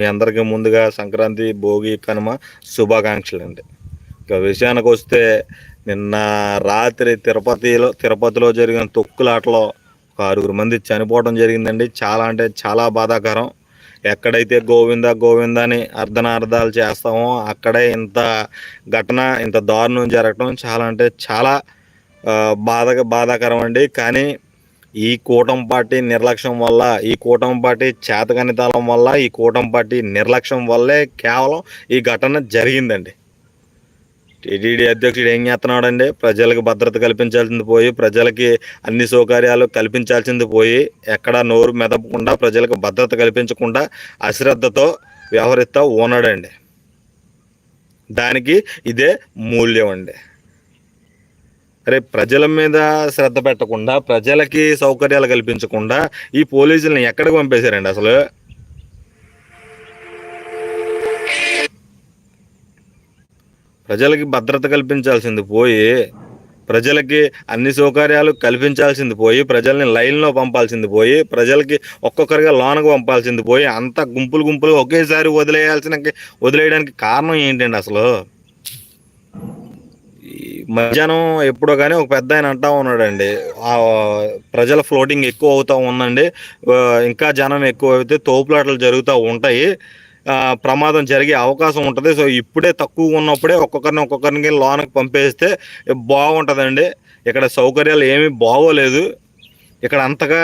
మీ అందరికీ ముందుగా సంక్రాంతి భోగి కనుమ శుభాకాంక్షలు అండి. ఇక విషయానికి వస్తే నిన్న రాత్రి తిరుపతిలో తిరుపతిలో జరిగిన తొక్కులాటలో ఒక ఆరుగురు మంది చనిపోవడం జరిగిందండి. చాలా అంటే చాలా బాధాకరం. ఎక్కడైతే గోవింద గోవింద అని అర్ధనార్థాలు చేస్తామో అక్కడే ఇంత ఘటన ఇంత దారుణం జరగటం చాలా అంటే చాలా బాధ బాధాకరం అండి. కానీ ఈ కూటమి పార్టీ నిర్లక్ష్యం వల్ల ఈ కూటమి పార్టీ చేతగణితాలం వల్ల ఈ కూటమి పార్టీ నిర్లక్ష్యం వల్లే కేవలం ఈ ఘటన జరిగిందండి. టీటీడీ అధ్యక్షుడు ఏం చేస్తున్నాడండి? ప్రజలకు భద్రత కల్పించాల్సింది పోయి ప్రజలకి అన్ని సౌకర్యాలు కల్పించాల్సింది పోయి ఎక్కడ నోరు మెదపకుండా ప్రజలకు భద్రత కల్పించకుండా అశ్రద్ధతో వ్యవహరిస్తూ ఉన్నాడండి. దానికి ఇదే మూల్యం అండి. అరే ప్రజల మీద శ్రద్ధ పెట్టకుండా ప్రజలకి సౌకర్యాలు కల్పించకుండా ఈ పోలీసులను ఎక్కడికి పంపేశారండి అసలు? ప్రజలకి భద్రత కల్పించాల్సింది పోయి ప్రజలకి అన్ని సౌకర్యాలు కల్పించాల్సింది పోయి ప్రజల్ని లైన్లో పంపాల్సింది పోయి ప్రజలకి ఒక్కొక్కరిగా లోనకు పంపాల్సింది పోయి అంత గుంపులు గుంపులు ఒకేసారి వదిలేయాల్సిన వదిలేయడానికి కారణం ఏంటండి అసలు? మధ్యాహ్నం ఎప్పుడో కానీ ఒక పెద్ద ఆయన అంటా ఉన్నాడండి. ప్రజల ఫ్లోటింగ్ ఎక్కువ అవుతూ ఉందండి. ఇంకా జనం ఎక్కువ అయితే తోపులాటలు జరుగుతూ ఉంటాయి. ప్రమాదం జరిగే అవకాశం ఉంటుంది. సో ఇప్పుడే తక్కువ ఉన్నప్పుడే ఒక్కొక్కరిని ఒక్కొక్కరికి లోనకి పంపేస్తే బాగుంటుందండి. ఇక్కడ సౌకర్యాలు ఏమీ బాగోలేదు. ఇక్కడ అంతగా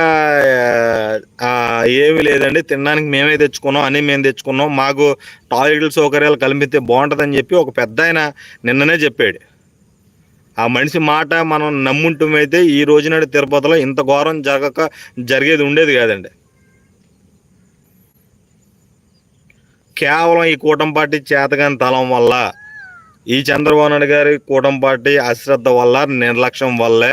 ఏమీ లేదండి. తినడానికి మేమే తెచ్చుకున్నాం అన్నీ మేము తెచ్చుకున్నాం. మాకు టాయిలెట్ సౌకర్యాలు కల్పిస్తే బాగుంటుందని చెప్పి ఒక పెద్ద ఆయన నిన్ననే చెప్పాడు. ఆ మనిషి మాట మనం నమ్ముంటమైతే ఈ రోజునాడు తిరుపతిలో ఇంత ఘోరం జరగక జరిగేది ఉండేది కాదండి. కేవలం ఈ కూటమి పార్టీ చేతగాని తలం వల్ల ఈ చంద్రబాబు నాయుడు గారి కూటమి పార్టీ అశ్రద్ధ వల్ల నిర్లక్ష్యం వల్లే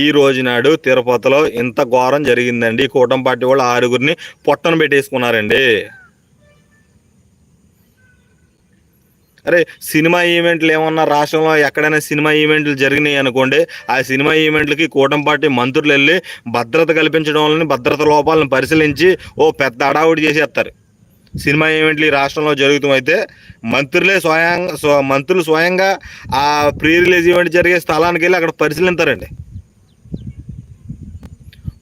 ఈ రోజునాడు తిరుపతిలో ఇంత ఘోరం జరిగిందండి. ఈ కూటమి పార్టీ వాళ్ళు ఆరుగురిని పొట్టను పెట్టేసుకున్నారండి. అరే సినిమా ఈవెంట్లు ఏమన్నా రాష్ట్రంలో ఎక్కడైనా సినిమా ఈవెంట్లు జరిగినాయి అనుకోండి ఆ సినిమా ఈవెంట్లకి కూటమి పార్టీ మంత్రులు వెళ్ళి భద్రత కల్పించడం వల్ల భద్రత లోపాలను పరిశీలించి ఓ పెద్ద అడావుడి చేసేస్తారు. సినిమా ఈవెంట్లు ఈ రాష్ట్రంలో జరుగుతామైతే మంత్రులే స్వయం స్వ- మంత్రులు స్వయంగా ఆ ప్రీ రిలీజ్ ఈవెంట్ జరిగే స్థలానికి వెళ్ళి అక్కడ పరిశీలిస్తారండి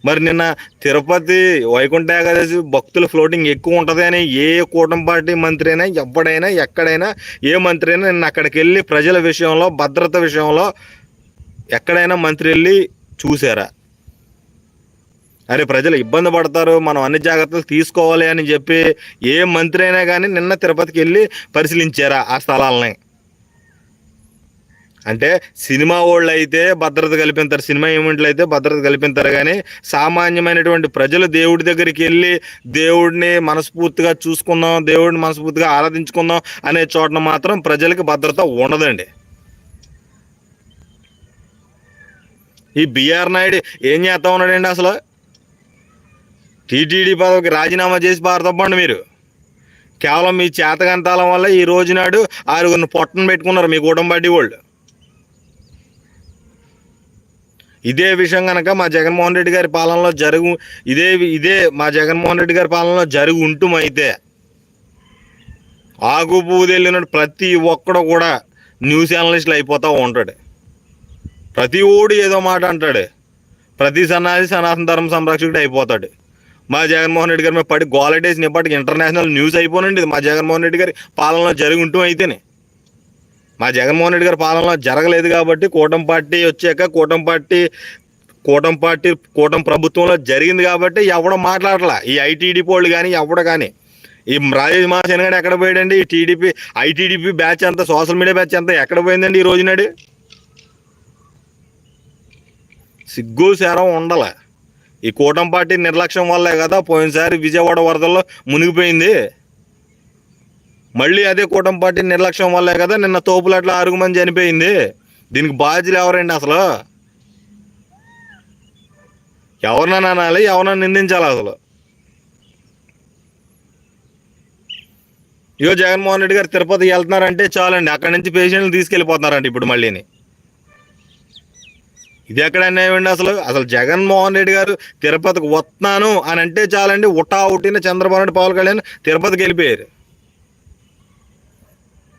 మరి నిన్న తిరుపతి వైకుంఠ ఏకాదశి భక్తుల ఫ్లోటింగ్ ఎక్కువ ఉంటుంది అని ఏ కూటమి పార్టీ మంత్రి అయినా ఎప్పుడైనా ఎక్కడైనా ఏ మంత్రి అయినా నిన్న అక్కడికి వెళ్ళి ప్రజల విషయంలో భద్రత విషయంలో ఎక్కడైనా మంత్రి వెళ్ళి చూసారా? అరే ప్రజలు ఇబ్బంది పడతారు మనం అన్ని జాగ్రత్తలు తీసుకోవాలి అని చెప్పి ఏ మంత్రి అయినా కానీ నిన్న తిరుపతికి వెళ్ళి పరిశీలించారా ఆ స్థలాలని? అంటే సినిమా వాళ్ళు అయితే భద్రత కల్పిస్తారు సినిమా ఈవెంట్లు అయితే భద్రత కల్పిస్తారు కానీ సామాన్యమైనటువంటి ప్రజలు దేవుడి దగ్గరికి వెళ్ళి దేవుడిని మనస్ఫూర్తిగా చూసుకుందాం దేవుడిని మనస్ఫూర్తిగా ఆరాధించుకుందాం అనే చోటన మాత్రం ప్రజలకు భద్రత ఉండదండి. ఈ బిఆర్ నాయుడు ఏం చేస్తా ఉన్నాడండి అసలు? టీటీడీ పదవికి రాజీనామా చేసి పారతప్పండి మీరు. కేవలం మీ చేతకంతాలం వల్ల ఈ రోజునాడు ఆరుగురిని పొట్టను పెట్టుకున్నారు మీ కుటుంబడి వాళ్ళు. ఇదే విషయం కనుక మా జగన్మోహన్ రెడ్డి గారి పాలనలో జరుగు ఇదే ఇదే మా జగన్మోహన్ రెడ్డి గారి పాలనలో జరుగు ఉంటుమైతే ఆగు పువ్వు తెలియనట్టు ప్రతి ఒక్కడు కూడా న్యూస్ అనలిస్టులు అయిపోతూ ఉంటాడు. ప్రతి ఓడు ఏదో మాట అంటాడు. ప్రతి సన్నాసి సనాతన ధర్మ సంరక్షకుడు అయిపోతాడు. మా జగన్మోహన్ రెడ్డి గారి మీద పడి గోలటేసిన ఇప్పటికి ఇంటర్నేషనల్ న్యూస్ అయిపోనండి. మా జగన్మోహన్ రెడ్డి గారి పాలనలో జరిగి ఉంటూ అయితేనే మా జగన్మోహన్ రెడ్డి గారి పాలనలో జరగలేదు కాబట్టి కూటమి పార్టీ వచ్చాక కూటమి పార్టీ కూటమి పార్టీ కూటమి ప్రభుత్వంలో జరిగింది కాబట్టి ఎవడ మాట్లాడలా? ఈ ఐటీడీ పోళ్ళు కానీ ఎవడ కానీ ఈ రాజేష్ మహాసేన గారు ఎక్కడ పోయాడండి? ఈ టీడీపీ ఐటీడీపీ బ్యాచ్ అంతా సోషల్ మీడియా బ్యాచ్ అంతా ఎక్కడ పోయిందండి ఈ రోజునాడు సిగ్గు శరం ఉండాల. ఈ కూటమి పార్టీ నిర్లక్ష్యం వల్లే కదా పోయినసారి విజయవాడ వరదల్లో మునిగిపోయింది. మళ్ళీ అదే కూటమి పార్టీ నిర్లక్ష్యం వల్లే కదా నిన్న తోపులట్ల ఆరుగు మంది చనిపోయింది. దీనికి బాధ్యులు ఎవరండి అసలు? ఎవరినైనా అనాలి ఎవరినైనా నిందించాలి అసలు. ఇగో జగన్మోహన్ రెడ్డి గారు తిరుపతి వెళ్తున్నారంటే చాలండి. అక్కడి నుంచి పేషెంట్లు తీసుకెళ్ళిపోతున్నారంట ఇప్పుడు మళ్ళీని. ఇది ఎక్కడ అన్యాయం అండి అసలు? అసలు జగన్మోహన్ రెడ్డి గారు తిరుపతికి వస్తున్నాను అని అంటే చాలండి. ఉటా ఉట్టిన చంద్రబాబు నాయుడు పవన్ కళ్యాణ్ తిరుపతికి వెళ్ళిపోయారు.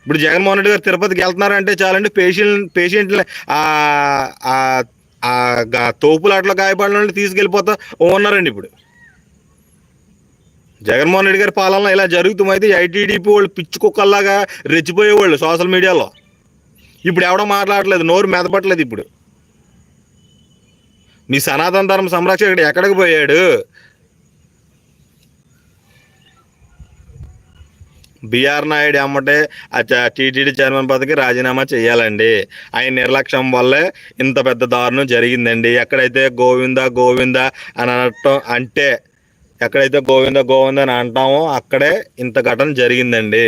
ఇప్పుడు జగన్మోహన్ రెడ్డి గారు తిరుపతికి వెళ్తున్నారంటే చాలండి పేషెంట్ పేషెంట్లు తోపులాట్లో గాయపడిన తీసుకెళ్ళిపోతా ఉన్నారండి ఇప్పుడు. జగన్మోహన్ రెడ్డి గారి పాలన ఇలా జరుగుతుంమైతే ఐటీడీపీ వాళ్ళు పిచ్చి కుక్కల్లాగా రెచ్చిపోయేవాళ్ళు సోషల్ మీడియాలో. ఇప్పుడు ఎవడో మాట్లాడలేదు నోరు మెదపట్లేదు ఇప్పుడు. మీ సనాతన ధర్మ సంరక్షకుడు ఎక్కడికి పోయాడు? బిఆర్ నాయుడు అమ్మటే టీటీడీ చైర్మన్ పదవికి రాజీనామా చేయాలండి. ఆయన నిర్లక్ష్యం వల్లే ఇంత పెద్ద దారుణం జరిగిందండి. ఎక్కడైతే గోవింద గోవింద అని అనటం అంటే ఎక్కడైతే గోవింద గోవింద అని అంటామో అక్కడే ఇంత ఘటన జరిగిందండి.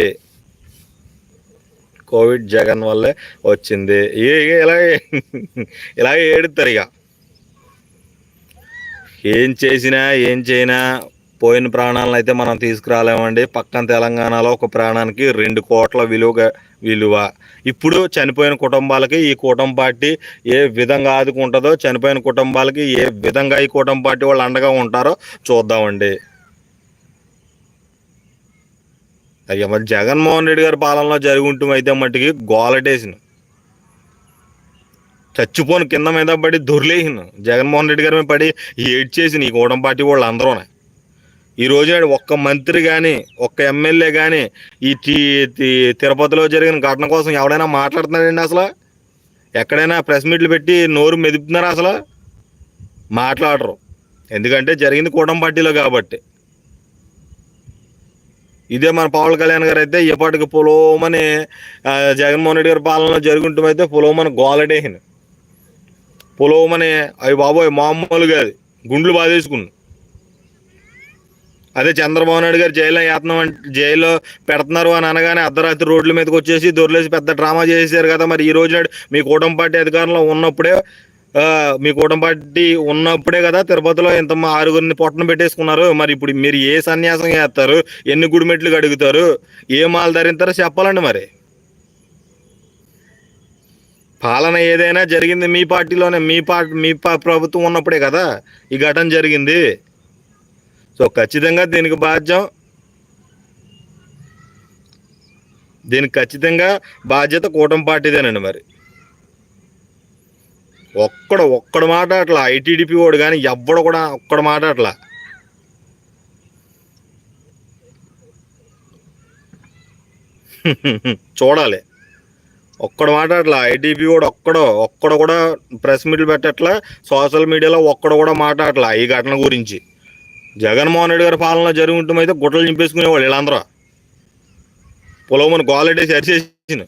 కోవిడ్ జగన్ వల్లే వచ్చింది. ఇలా ఇలా ఇలాగే ఏడుతారు ఇక. ఏం చేసినా ఏం చేయనా పోయిన ప్రాణాలను అయితే మనం తీసుకురాలేమండి. పక్కన తెలంగాణలో ఒక ప్రాణానికి రెండు కోట్ల విలువ విలువ. ఇప్పుడు చనిపోయిన కుటుంబాలకి ఈ కుటుంబ పార్టీ ఏ విధంగా ఆదుకుంటుందో చనిపోయిన కుటుంబాలకి ఏ విధంగా ఈ కుటుంబ పార్టీ వాళ్ళు అండగా ఉంటారో చూద్దామండి. అయ్యా మరి జగన్మోహన్ రెడ్డి గారి పాలనలో జరుగుంటూ అయితే మట్టికి గోలటేసిన. చచ్చిపోను కింద మీద పడి దొరిలేసిన. జగన్మోహన్ రెడ్డి గారి మీద పడి ఏడ్చేసిన ఈ కూడం పార్టీ వాళ్ళు అందరూనే ఈ రోజు నాడు ఒక్క మంత్రి కానీ ఒక్క ఎమ్మెల్యే కానీ ఈ తి- తిరుపతిలో జరిగిన ఘటన కోసం ఎవడైనా మాట్లాడుతున్నాడండి అసలు? ఎక్కడైనా ప్రెస్ మీట్లు పెట్టి నోరు మెదుపుతున్నారా అసలు? మాట్లాడరు. ఎందుకంటే జరిగింది కూటమి పార్టీలో కాబట్టి. ఇదే మన పవన్ కళ్యాణ్ గారు అయితే ఇప్పటికి పొలోమని జగన్మోహన్ రెడ్డి గారి పాలనలో జరుగుంటమైతే పొలోమని గోలడేసిన పొలోమని అవి బాబోయ్ మామూలుగా అది. గుండ్లు బాధేసుకున్నాను అదే చంద్రబాబు నాయుడు గారు జైల్లో వేస్తున్నాం అంటే జైల్లో పెడుతున్నారు అని అనగానే అర్ధరాత్రి రోడ్ల మీదకి వచ్చేసి దొరిలేసి పెద్ద డ్రామా చేశారు కదా మరి ఈ రోజు నాడు మీ కూటమి పార్టీ అధికారంలో ఉన్నప్పుడే మీ కూటమి పార్టీ ఉన్నప్పుడే కదా తిరుపతిలో ఇంత మా ఆరుగురిని పొట్టన పెట్టేసుకున్నారు. మరి ఇప్పుడు మీరు ఏ సన్యాసం చేస్తారు? ఎన్ని గుడిమెట్లు కడుగుతారు? ఏ మాలు ధరింతారో చెప్పాలండి మరి. పాలన ఏదైనా జరిగింది మీ పార్టీలోనే మీ పార్టీ మీ ప్రభుత్వం ఉన్నప్పుడే కదా ఈ ఘటన జరిగింది. సో ఖచ్చితంగా దీనికి బాధ్యం. దీనికి ఖచ్చితంగా బాధ్యత కూటమి పార్టీదేనండి మరి. ఒక్కడ ఒక్కడు మాట అట్లా ఐటీడీపీ వాడు కానీ ఎవ్వడు కూడా ఒక్కడు మాట అట్లా. చూడాలి. ఒక్కడ మాట అట్లా ఐటీపీ కూడా ఒక్కడో ఒక్కడ కూడా ప్రెస్ మీట్లు పెట్టట్లా సోషల్ మీడియాలో ఒక్కడ కూడా మాట అట్లా ఈ ఘటన గురించి. జగన్మోహన్ రెడ్డి గారి పాలన జరుగుతుంటే గుట్టలు చింపేసుకునేవాళ్ళు వీళ్ళందరూ. పొలవమని గోలెట్టేసి అరిచేసిన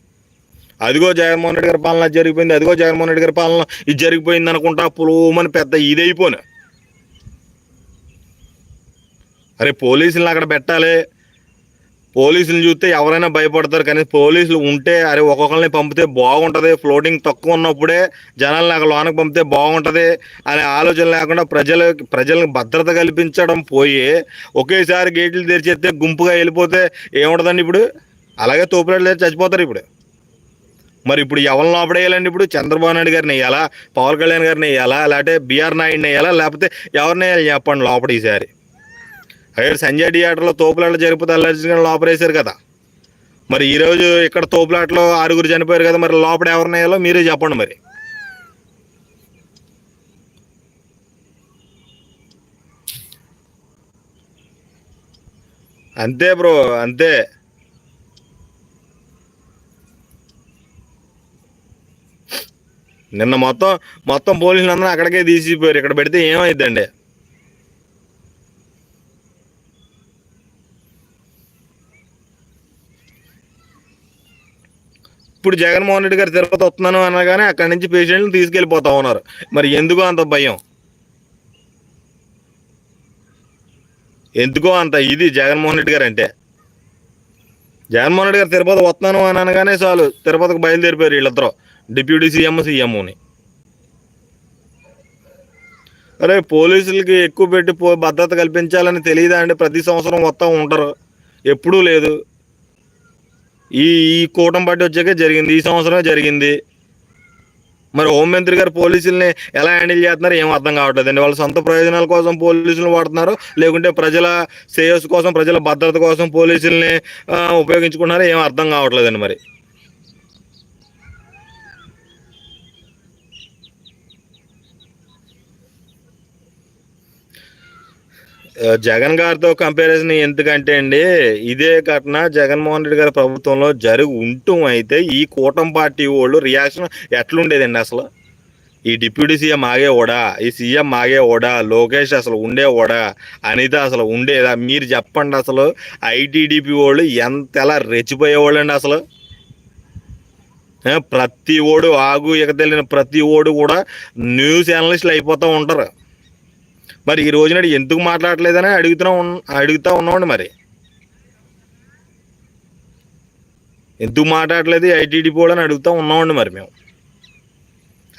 అదిగో జగన్మోహన్ రెడ్డి గారి పాలన జరిగిపోయింది అదిగో జగన్మోహన్ రెడ్డి గారి పాలన ఇది జరిగిపోయింది అనుకుంటా పొలవమని పెద్ద ఇదైపోయిన అరే పోలీసులను అక్కడ పెట్టాలి పోలీసులు చూస్తే ఎవరైనా భయపడతారు కానీ పోలీసులు ఉంటే అరే ఒక్కొక్కరిని పంపితే బాగుంటుంది ఫ్లోటింగ్ తక్కువ ఉన్నప్పుడే జనాలను అక్కడ లోనకి పంపితే బాగుంటుంది అనే ఆలోచన లేకుండా ప్రజల ప్రజలకు భద్రత కల్పించడం పోయి ఒకేసారి గేట్లు తెరిచేస్తే గుంపుగా వెళ్ళిపోతే ఏముంటుందండి ఇప్పుడు? అలాగే తోపులాట్లు చచ్చిపోతారు ఇప్పుడు. మరి ఇప్పుడు ఎవరిని లోపడేయాలండి ఇప్పుడు? చంద్రబాబు నాయుడు గారిని వేయాలా? పవన్ కళ్యాణ్ గారిని వేయాలా? లేకపోతే బీఆర్ నాయుడిని వేయాలా? లేకపోతే ఎవరిని వేయాలి చెప్పండి లోపల ఈసారి. అయ్యారు సంజయ్ థియేటర్లో తోపులాట్లు జరిగిపోతే అల్లర్జీగా లోపలేశారు కదా. మరి ఈరోజు ఇక్కడ తోపులాట్లో ఆరుగురు చనిపోయారు కదా మరి లోపల ఎవరిని మీరే చెప్పండి మరి. అంతే బ్రో అంతే. నిన్న మొత్తం మొత్తం పోలీసులు అందరూ అక్కడికే తీసిపోయారు. ఇక్కడ పెడితే ఏమైందండి ఇప్పుడు జగన్మోహన్ రెడ్డి గారు తిరుపతి వస్తున్నాను అనగానే అక్కడి నుంచి పేషెంట్ని తీసుకెళ్ళిపోతా ఉన్నారు. మరి ఎందుకో అంత భయం? ఎందుకో అంత ఇది జగన్మోహన్ రెడ్డి గారు అంటే. జగన్మోహన్ రెడ్డి గారు తిరుపతి వస్తున్నాను అని అనగానే చాలు తిరుపతికి బయలుదేరిపోయారు వీళ్ళిద్దరూ. డిప్యూటీ సీఎం సీఎంని. అరే పోలీసులకి ఎక్కువ పెట్టి పో భద్రత కల్పించాలని తెలియదా అండి? ప్రతి సంవత్సరం వస్తూ ఉంటారు. ఎప్పుడూ లేదు. ఈ ఈ కూటమి పార్టీ వచ్చాక జరిగింది ఈ సంవత్సరమే జరిగింది. మరి హోంమంత్రి గారు పోలీసుల్ని ఎలా హ్యాండిల్ చేస్తున్నారు ఏం అర్థం కావట్లేదు అండి. వాళ్ళ సొంత ప్రయోజనాల కోసం పోలీసులు వాడుతున్నారు లేకుంటే ప్రజల శ్రేయస్సు కోసం ప్రజల భద్రత కోసం పోలీసుల్ని ఆ, ఉపయోగించుకుంటున్నారో ఏం అర్థం కావట్లేదండి మరి. జగన్ గారితో కంపారిజన్ ఎందుకంటే అండి ఇదే ఘటన జగన్మోహన్ రెడ్డి గారి ప్రభుత్వంలో జరిగి ఉంటూ అయితే ఈ కూటమి పార్టీ వాళ్ళు రియాక్షన్ ఎట్లుండేదండి అసలు? ఈ డిప్యూటీ సీఎం ఆగేవాడా ఈ సీఎం ఆగేవాడా లోకేష్ అసలు ఉండేవాడా అనిత అసలు ఉండేదా? మీరు చెప్పండి అసలు ఐటీడీపీ వాళ్ళు ఎంత ఎలా రెచ్చిపోయేవాళ్ళు అండి అసలు ప్రతి ఓడు ఆగు ఇక తెలియని ప్రతి ఓడు కూడా న్యూస్ అనలిస్టులు అయిపోతూ ఉంటారు. మరి ఈ రోజున ఎందుకు మాట్లాడలేదని అడుగుతున్నా ఉన్- అడుగుతా ఉన్నామండి మరి. ఎందుకు మాట్లాడలేదు ఐటీడీ కూడా అని అడుగుతా ఉన్నామండి మరి మేము.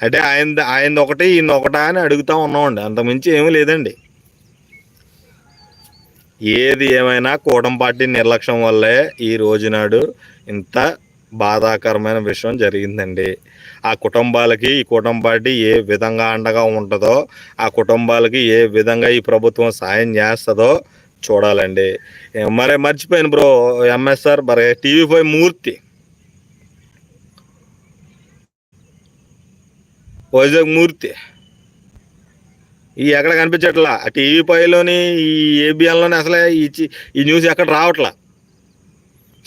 అంటే ఆయన ఆయన ఒకటి ఈయన ఒకటా అని అడుగుతా ఉన్నామండి. అంతమించి ఏమీ లేదండి. ఏది ఏమైనా కూటమి పార్టీ నిర్లక్ష్యం వల్లే ఈ రోజునాడు ఇంత బాధాకరమైన విషయం జరిగిందండి. ఆ కుటుంబాలకి ఈ కుటుంబాన్ని ఏ విధంగా అండగా ఉంటుందో ఆ కుటుంబాలకి ఏ విధంగా ఈ ప్రభుత్వం సాయం చేస్తుందో చూడాలండి. మరి మర్చిపోయాను బ్రో ఎంఎస్ఆర్ మరి టీవీ ఫైవ్ మూర్తి. వైజాగ్ మూర్తి. ఈ ఎక్కడ కనిపించట్లా? ఆ టీవీ పైలోని ఈ ఏబిఎన్లోని అసలే ఈ చి- ఈ న్యూస్ ఎక్కడ రావట్లా?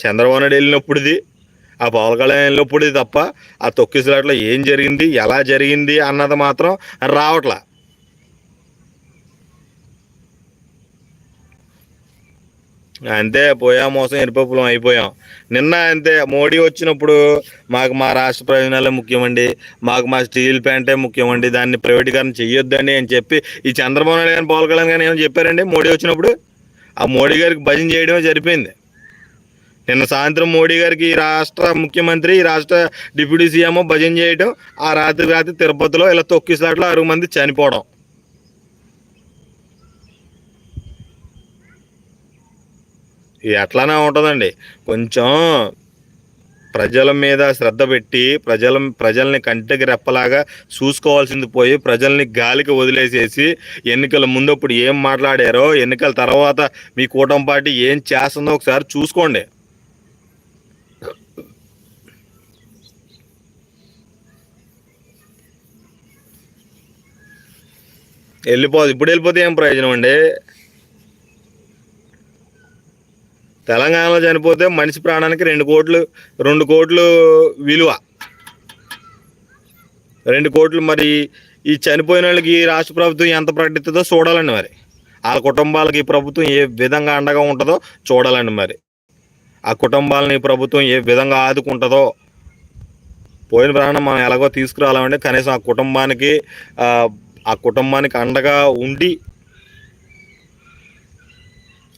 చంద్రబాబు నాయుడు వెళ్ళినప్పుడుది. ఆ పవన్ కళ్యాణ్ తప్ప ఆ తొక్కిసలాట్లో ఏం జరిగింది ఎలా జరిగింది అన్నది మాత్రం రావట్లా. అంతే పోయా మోసం ఎరిపప్పులం అయిపోయాం. నిన్న అంతే మోడీ వచ్చినప్పుడు మాకు మా రాష్ట్ర ప్రయోజనాలే ముఖ్యమండి మాకు మా స్టీల్ ప్లాంటే ముఖ్యమండి దాన్ని ప్రైవేటీకరణ చెయ్యొద్దండి అని చెప్పి ఈ చంద్రబాబు నాయుడు కానీ పవన్ కళ్యాణ్ కానీ ఏమైనా చెప్పారండి? మోడీ వచ్చినప్పుడు ఆ మోడీ గారికి భజన చేయడమే జరిపోయింది నిన్న సాయంత్రం మోడీ గారికి ఈ రాష్ట్ర ముఖ్యమంత్రి ఈ రాష్ట్ర డిప్యూటీ సీఎం భజన చేయడం ఆ రాత్రి రాత్రి తిరుపతిలో ఇలా తొక్కిసాట్లో అరుగు మంది చనిపోవడం. ఎట్లానే ఉంటుందండి. కొంచెం ప్రజల మీద శ్రద్ధ పెట్టి ప్రజల ప్రజల్ని కంటికి రెప్పలాగా చూసుకోవాల్సింది పోయి ప్రజల్ని గాలికి వదిలేసేసి ఎన్నికల ముందప్పుడు ఏం మాట్లాడారో ఎన్నికల తర్వాత మీ కూటమి పార్టీ ఏం చేస్తుందో ఒకసారి చూసుకోండి. వెళ్ళిపోదు. ఇప్పుడు వెళ్ళిపోతే ఏం ప్రయోజనం అండి? తెలంగాణలో చనిపోతే మనిషి ప్రాణానికి రెండు కోట్లు రెండు కోట్లు విలువ. రెండు కోట్లు మరి ఈ చనిపోయిన వాళ్ళకి ఈ రాష్ట్ర ప్రభుత్వం ఎంత ప్రకటిస్తుందో చూడాలండి మరి. వాళ్ళ కుటుంబాలకి ప్రభుత్వం ఏ విధంగా అండగా ఉంటుందో చూడాలండి మరి. ఆ కుటుంబాలని ఈ ప్రభుత్వం ఏ విధంగా ఆదుకుంటుందో పోయిన ప్రాణం మనం ఎలాగో తీసుకురావాలంటే కనీసం ఆ కుటుంబానికి ఆ, కుటుంబానికి అండగా ఉండి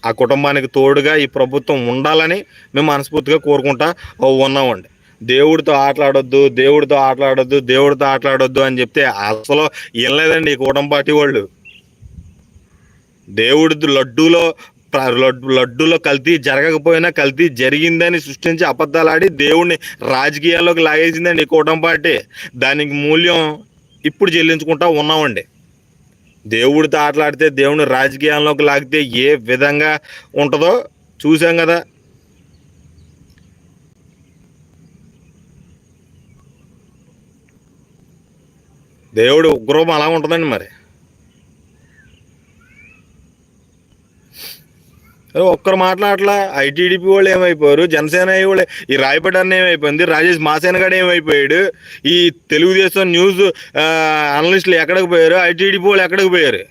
ఆ కుటుంబానికి తోడుగా ఈ ప్రభుత్వం ఉండాలని మేము మనస్ఫూర్తిగా కోరుకుంటా ఉన్నామండి. దేవుడితో ఆటలాడొద్దు దేవుడితో ఆటలాడొద్దు దేవుడితో ఆటలాడొద్దు అని చెప్తే అసలు వినలేదండి ఈ కూటమి పార్టీ వాళ్ళు. దేవుడి లడ్డూలో లడ్డు లడ్డూలో కల్తీ జరగకపోయినా కల్తీ జరిగిందని సృష్టించి అబద్ధాలు ఆడి దేవుడిని రాజకీయాల్లోకి లాగేసిందండి ఈ కూటమి పార్టీ. దానికి మూల్యం ఇప్పుడు చెల్లించుకుంటా ఉన్నామండి. దేవుడితో ఆటలాడితే దేవుని రాజకీయాల్లోకి లాగితే ఏ విధంగా ఉంటుందో చూసాం కదా. దేవుడు ఉగ్రూపం అలా ఉంటుందండి మరి. ఒక్కరు మాట్లాడలా. ఐటీడీపీ వాళ్ళు ఏమైపోయారు? జనసేన వాళ్ళు ఈ రాయపేట అన్న ఏమైపోయింది? రాజేష్ మాసేన గడ ఏమైపోయాడు? ఈ తెలుగుదేశం న్యూస్ అనలిస్టులు ఎక్కడికి పోయారు? ఐటీడీపీ వాళ్ళు ఎక్కడికి పోయారు?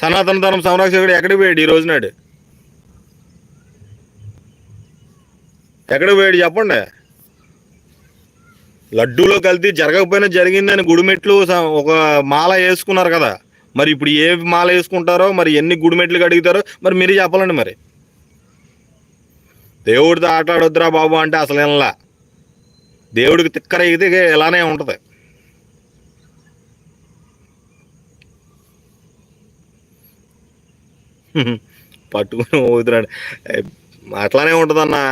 సనాతన ధర్మ సంరక్షకుడు ఎక్కడికి పోయాడు ఈ రోజు నాడు? ఎక్కడికి పోయాడు చెప్పండి? లడ్డూలో కలిసి జరగకపోయినా జరిగిందని గుడిమెట్లు ఒక మాల వేసుకున్నారు కదా. మరి ఇప్పుడు ఏ మాల వేసుకుంటారో మరి ఎన్ని గుడిమెట్లు అడుగుతారో మరి మీరు చెప్పాలండి మరి. దేవుడితో ఆటలాడొద్దురా బాబు అంటే అసలు ఇలా దేవుడికి తిక్కర అయితే ఇలానే ఉంటుంది. పట్టుకుని పోతున్నాడు అట్లానే ఉంటుందన్నా.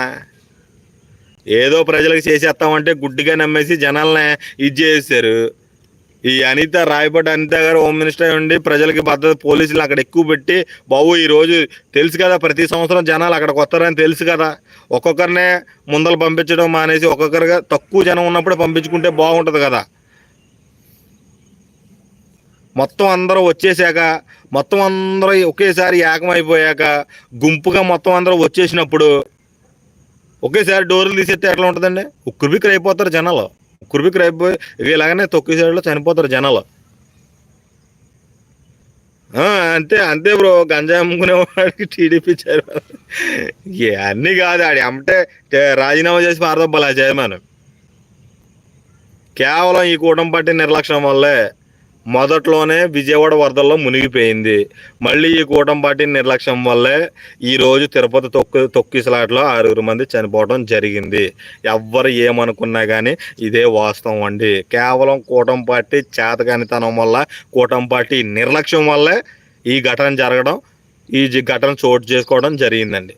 ఏదో ప్రజలకు చేసేస్తామంటే గుడ్డిగా నమ్మేసి జనాలనే ఇది చేస్తారు ఈ అనిత రాయపడ్డ అనిత గారు హోమ్ మినిస్టర్ ఉండి ప్రజలకి భద్రత పోలీసులు అక్కడ ఎక్కువ పెట్టి బాబు ఈ రోజు తెలుసు కదా ప్రతి సంవత్సరం జనాలు అక్కడికి వస్తారని తెలుసు కదా. ఒక్కొక్కరినే ముందలు పంపించడం మానేసి ఒక్కొక్కరిగా తక్కువ జనం ఉన్నప్పుడు పంపించుకుంటే బాగుంటుంది కదా. మొత్తం అందరూ వచ్చేసాక మొత్తం అందరూ ఒకేసారి ఏకమైపోయాక గుంపుగా మొత్తం అందరూ వచ్చేసినప్పుడు ఒకేసారి డోర్లు తీసేస్తే ఎట్లా ఉంటుందండి? ఉక్కురుబిక్కురు అయిపోతారు జనాలు. కురిపికి రైపోయి ఇక ఇలాగనే చనిపోతారు జనాలు. ఆ, అంతే అంతే బ్రో గంజాయి అమ్ముకునే వాడికి టీడీపీ చైర్మన్. అన్నీ కాదు ఆడి అంటే రాజీనామా చేసి పారదొబ్బలా చైర్మన్. కేవలం ఈ కూటమి పట్టిన నిర్లక్ష్యం వల్లే మొదట్లోనే విజయవాడ వరదల్లో మునిగిపోయింది. మళ్ళీ ఈ కూటమి నిర్లక్ష్యం వల్లే ఈరోజు తిరుపతి తొక్కు తొక్కిసలాట్లో ఆరుగురు మంది చనిపోవడం జరిగింది. ఎవ్వరు ఏమనుకున్నా కానీ ఇదే వాస్తవం అండి. కేవలం కూటమి పార్టీ వల్ల కూటమి పార్టీ నిర్లక్ష్యం వల్లే ఈ ఘటన జరగడం ఈ ఘటన చోటు చేసుకోవడం జరిగిందండి.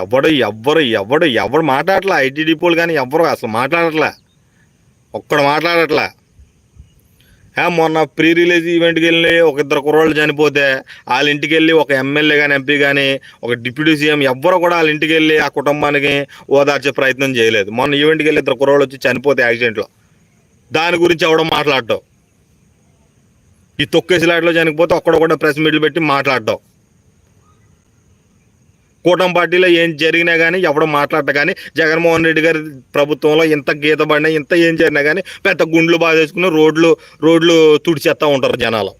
ఎవడు ఎవ్వరు ఎవడు ఎవడు మాట్లాడట్లా? ఐటీ డిపోలు కానీ ఎవ్వరు అసలు మాట్లాడట్లా? ఒక్కడు మాట్లాడట్లా? మొన్న ప్రీ రిలీజ్ ఈవెంట్కి వెళ్ళి ఒక ఇద్దరు కుర్రోళ్ళు చనిపోతే వాళ్ళ ఇంటికి వెళ్ళి ఒక ఎమ్మెల్యే కానీ ఎంపీ కానీ ఒక డిప్యూటీ సీఎం ఎవ్వరు కూడా వాళ్ళ ఇంటికి వెళ్ళి ఆ కుటుంబానికి ఓదార్చే ప్రయత్నం చేయలేదు. మొన్న ఈవెంట్కి వెళ్ళి ఇద్దరు కుర్రాళ్ళు వచ్చి చనిపోతే యాక్సిడెంట్లో. దాని గురించి ఎవడో మాట్లాడటం. ఈ తొక్కేసిలాట్లో చనిపోతే ఒక్కడ కూడా ప్రెస్ మీట్లు పెట్టి మాట్లాడటం. కూటమి పార్టీలో ఏం జరిగినా కానీ ఎవడో మాట్లాడట కానీ జగన్మోహన్ రెడ్డి గారి ప్రభుత్వంలో ఇంత గీత పడినా ఇంత ఏం జరిగినా కానీ పెద్ద గుండ్లు బాధేసుకుని రోడ్లు రోడ్లు తుడిచేస్తూ ఉంటారు జనాలు.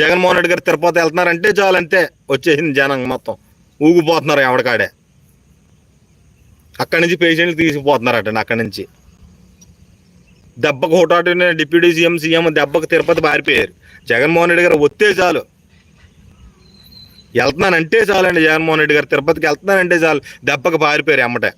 జగన్మోహన్ రెడ్డి గారు తిరుపతి వెళ్తున్నారంటే చాలంతే అంతే వచ్చేసింది జనం మొత్తం. ఊగిపోతున్నారు ఎవడకాడే. అక్కడి నుంచి పేషెంట్లు తీసుకుపోతున్నారట అక్కడి నుంచి. దెబ్బకు హోటాటిన డిప్యూటీ సీఎం సీఎం దెబ్బకు తిరుపతి పారిపోయారు. జగన్మోహన్ రెడ్డి గారు వస్తే చాలు. వెళ్తున్నానంటే చాలండి జగన్మోహన్ రెడ్డి గారు. తిరుపతికి వెళ్తున్నానంటే చాలు. దెబ్బకు పారిపోయారు అమ్మటే